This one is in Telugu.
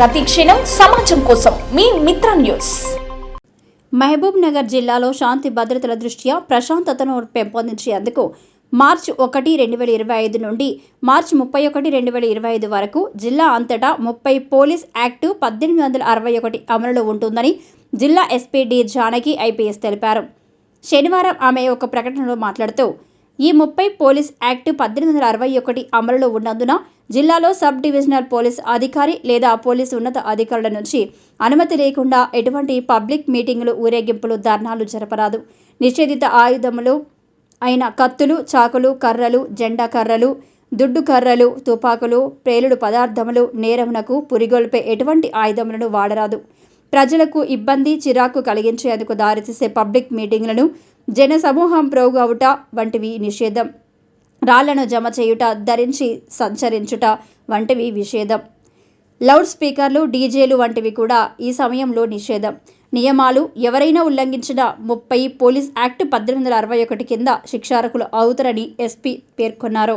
ప్రతి క్షణం సమాజం కోసం మీ మిత్ర న్యూస్. మహబూబ్ నగర్ జిల్లాలో శాంతి భద్రతల దృష్ట్యా ప్రశాంతతను పెంపొందించేందుకు మార్చ్ ఒకటి రెండు వేల ఇరవై ఐదు నుండి మార్చ్ ముప్పై ఒకటి రెండు వేల ఇరవై ఐదు వరకు జిల్లా అంతటా ముప్పై పోలీస్ యాక్టు పద్దెనిమిది వందల అరవై ఒకటి అమలులో ఉంటుందని జిల్లా ఎస్పీ డి జానకి ఐపీఎస్ తెలిపారు. శనివారం ఆమె ఒక ప్రకటనలో మాట్లాడుతూ ఈ ముప్పై పోలీస్ యాక్టు పద్దెనిమిది వందల అరవై ఒకటి అమలులో ఉన్నందున జిల్లాలో సబ్ డివిజనల్ పోలీస్ అధికారి లేదా పోలీసు ఉన్నత అధికారుల నుంచి అనుమతి లేకుండా ఎటువంటి పబ్లిక్ మీటింగులు ఊరేగింపులు ధర్నాలు జరపరాదు. నిషేధిత ఆయుధములు అయిన కత్తులు చాకులు కర్రలు జెండా కర్రలు దుడ్డు కర్రలు తుపాకులు ప్రేలుడు పదార్థములు నేరమునకు పురిగొల్పే ఎటువంటి ఆయుధములను వాడరాదు. ప్రజలకు ఇబ్బంది చిరాకు కలిగించేందుకు దారితీసే పబ్లిక్ మీటింగులను జన సమూహం ప్రోగవుట వంటివి నిషేధం. రాళ్ళను జమ చేయుట ధరించి సంచరించుట వంటివి నిషేధం లౌడ్ స్పీకర్లు డీజేలు వంటివి కూడా ఈ సమయంలో నిషేధం. నియమాలు ఎవరైనా ఉల్లంఘించిన ముప్పై పోలీస్ యాక్ట్ పద్దెనిమిది వందల అరవై ఒకటి కింద శిక్షార్హులు అవుతారని ఎస్పీ పేర్కొన్నారు.